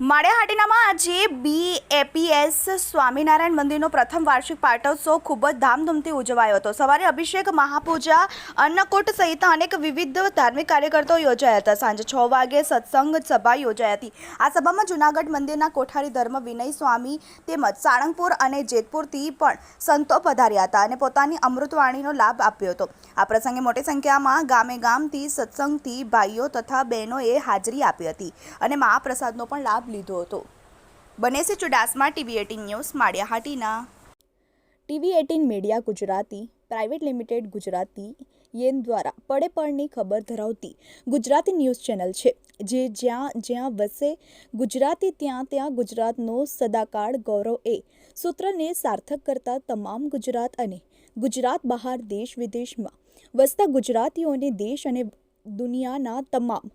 માળિયાહાટીનામાં આજે બી એપીએસ સ્વામિનારાયણ મંદિરનો પ્રથમ વાર્ષિક પાટોત્સવ ખૂબ જ ધામધૂમથી ઉજવાયો હતો. સવારે અભિષેક, મહાપૂજા, અન્નકૂટ સહિત અનેક વિવિધ ધાર્મિક કાર્યક્રમો યોજાયા હતા. સાંજે છ વાગે સત્સંગ સભા યોજાઈ હતી. આ સભામાં જૂનાગઢ મંદિરના કોઠારી ધર્મ વિનય સ્વામી તેમજ સાળંગપુર અને જેતપુરથી પણ સંતો પધાર્યા હતા અને પોતાની અમૃતવાણીનો લાભ આપ્યો હતો. આ પ્રસંગે મોટી સંખ્યામાં ગામે ગામથી સત્સંગથી ભાઈઓ તથા બહેનોએ હાજરી આપી હતી અને મહાપ્રસાદનો પણ લાભ લીધો હતો. બનેસી Chudasama TV eighteen news Maliya Hatina. TV eighteen media Gujarati, private limited Gujarati, યેન દ્વારા પડે પડની ખબર ધરાવતી ગુજરાતી ન્યૂઝ ચેનલ છે, જે જ્યાં જ્યાં વસે ગુજરાતી ત્યાં ત્યાં ગુજરાતનો સદાકાળ ગૌરવ એ સૂત્રને સાર્થક કરતા તમામ ગુજરાત અને ગુજરાત બહાર દેશ વિદેશમાં વસતા ગુજરાતીઓને દેશ અને દુનિયાના તમામ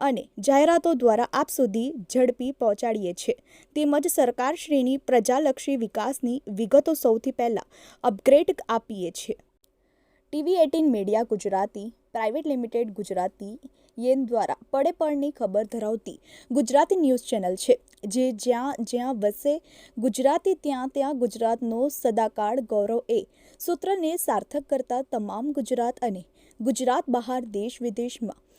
અને જાહેરાતો દ્વારા આપ સુધી ઝડપી પહોંચાડીએ છીએ. તેમજ સરકારશ્રીની પ્રજાલક્ષી વિકાસની વિગતો સૌથી પહેલાં અપગ્રેડ આપીએ છીએ. TV eighteen media Gujarati, private limited Gujarati, યેન દ્વારા પડે પડની ખબર ધરાવતી ગુજરાતી ન્યૂઝ ચેનલ છે, જે જ્યાં જ્યાં વસે ગુજરાતી, ત્યાં ત્યાં ગુજરાતનો સદાકાળ ગૌરવ એ સૂત્રને સાર્થક કરતા તમામ ગુજરાત અને ગુજરાત બહાર દેશ વિદેશમાં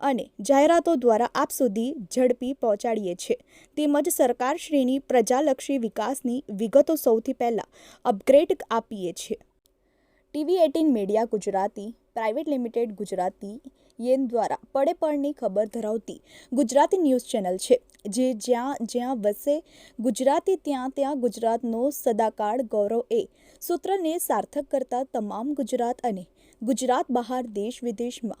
અને જાહેરાતો દ્વારા આપ સુધી ઝડપી પહોંચાડીએ છીએ. તેમજ સરકારશ્રીની પ્રજાલક્ષી વિકાસની વિગતો સૌથી પહેલાં અપગ્રેડ આપીએ છીએ. TV eighteen media Gujarati, private limited Gujarati, યેન દ્વારા પડે પડની ખબર ધરાવતી ગુજરાતી ન્યૂઝ ચેનલ છે, જે જ્યાં જ્યાં વસે ગુજરાતી, ત્યાં ત્યાં ગુજરાતનો સદાકાળ ગૌરવ એ સૂત્રને સાર્થક કરતા તમામ ગુજરાત અને ગુજરાત બહાર દેશ વિદેશમાં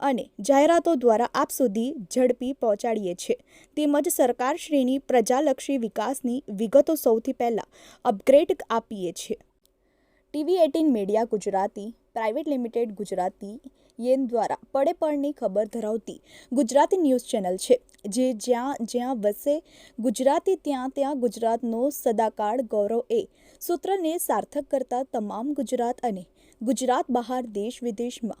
અને જાહેરાતો દ્વારા આપ સુધી ઝડપી પહોંચાડીએ છીએ. તેમજ સરકારશ્રીની પ્રજાલક્ષી વિકાસની વિગતો સૌથી પહેલાં અપગ્રેડ આપીએ છીએ. TV eighteen media Gujarati, private limited Gujarati, યેન દ્વારા પડે પડની ખબર ધરાવતી ગુજરાતી ન્યૂઝ ચેનલ છે, જે જ્યાં જ્યાં વસે ગુજરાતી, ત્યાં ત્યાં ગુજરાતનો સદાકાળ ગૌરવ એ સૂત્રને સાર્થક કરતા તમામ ગુજરાત અને ગુજરાત બહાર દેશ વિદેશમાં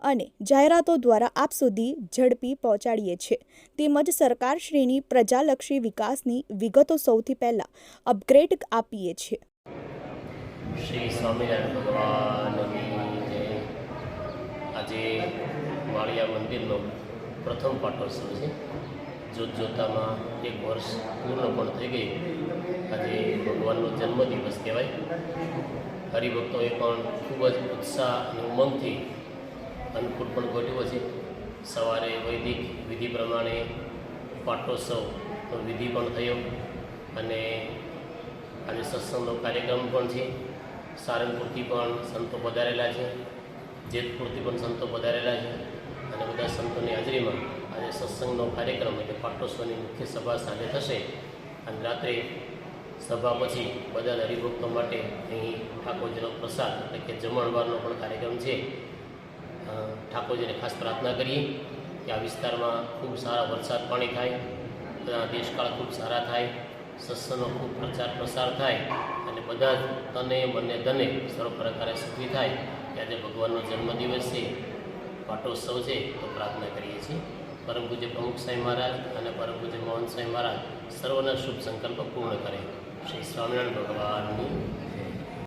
અને જાહેરાતો દ્વારા આપ સુધી ઝડપી પહોંચાડીએ છીએ તેમજ સરકારશ્રીની પ્રજાલક્ષી વિકાસની વિગતો સૌથી પહેલાં અપગ્રેડ આપીએ છીએ શ્રી સ્વામિનારાયણ આજે માળિયા મંદિરનો પ્રથમ પાટોત્સવ છે. જોત જોતામાં એક વર્ષ પૂર્ણ પણ થઈ ગયું આજે ભગવાનનો જન્મદિવસ કહેવાય. હરિભક્તોએ પણ ખૂબ જ ઉત્સાહ અને ઉમંગથી અન્નકૂટ પણ ગોઠવ્યો છે સવારે વૈદિક વિધિ પ્રમાણે પાટોત્સવનો વિધિ પણ થયો. અને આજે સત્સંગનો કાર્યક્રમ પણ છે. સારંગપુરથી પણ સંતો પધારેલા છે. જેતપુરથી પણ સંતો પધારેલા છે. અને બધા સંતોની હાજરીમાં આજે સત્સંગનો કાર્યક્રમ એટલે પાટોત્સવની મુખ્ય સભા સાંજે થશે. અને રાત્રે સભા પછી બધા હરિભક્તો માટે અહીં ઠાકોરજીનો પ્રસાદ એટલે કે જમણવારનો પણ કાર્યક્રમ છે. ઠાકોરજીને ખાસ પ્રાર્થના કરીએ કે આ વિસ્તારમાં ખૂબ સારા વરસાદ પાણી થાય, બધા દેશકાળ ખૂબ સારા થાય, સત્સંગનો ખૂબ પ્રચાર પ્રસાર થાય અને બધા જ તને, મને ધને સર્વ પ્રકારે સુખી થાય કે આજે ભગવાનનો જન્મદિવસ છે, પાટોત્સવ છે, તો પ્રાર્થના કરીએ છીએ. પરમ પૂજ્ય પ્રમુખ સ્વામી મહારાજ અને પરમ પૂજ્ય મોહન સ્વામી મહારાજ સર્વના શુભ સંકલ્પ પૂર્ણ કરે. શ્રી સ્વામિનારાયણ ભગવાનની